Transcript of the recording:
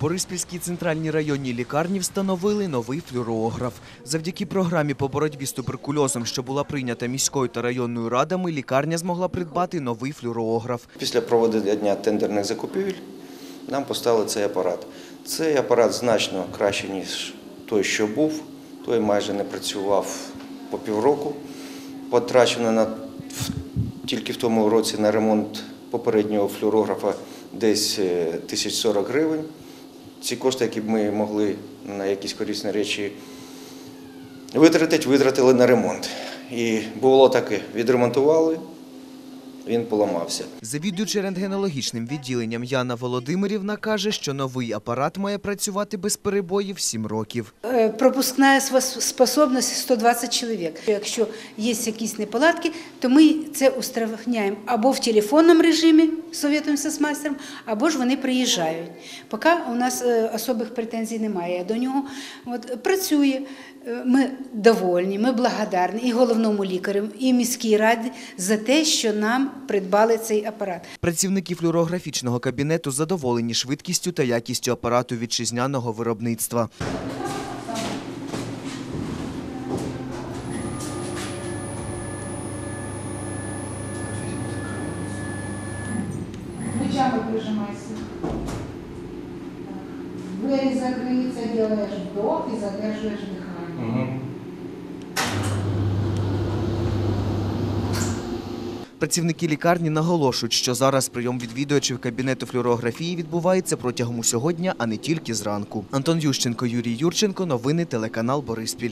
Бориспільській центральній районній лікарні встановили новий флюорограф. Завдяки програмі по боротьбі з туберкульозом, що була прийнята міською та районною радами, лікарня змогла придбати новий флюорограф. Після проведення тендерних закупівель нам поставили цей апарат. Цей апарат значно краще, ніж той, що був. Той майже не працював по півроку. Потрачено на, тільки в тому році на ремонт попереднього флюорографа десь е, 1040 гривень. Ці кошти, які б ми могли на якісь корисні речі витратити, витратили на ремонт. І було таке, відремонтували, він поламався. Завідуючи рентгенологічним відділенням Яна Володимирівна каже, що новий апарат має працювати без перебоїв 7 років. Е, Пропускна способність 120 чоловік. Якщо є якісь неполадки, то ми це устраняємо або в телефонному режимі, совєтуємося з майстером, або ж вони приїжджають. Поки у нас е, особих претензій немає до нього. От, працює, Е, ми довольні, ми благодарні і головному лікарю, і міській раді за те, що нам придбали цей апарат. Працівники флюорографічного кабінету задоволені швидкістю та якістю апарату вітчизняного виробництва. Плечами прижимайся. Двері закриються, делаєш вдох і задержуєш дихання. Працівники лікарні наголошують, що зараз прийом відвідувачів кабінету флюорографії відбувається протягом усього дня, а не тільки зранку. Антон Ющенко, Юрій Юрченко. Новини телеканал Бориспіль.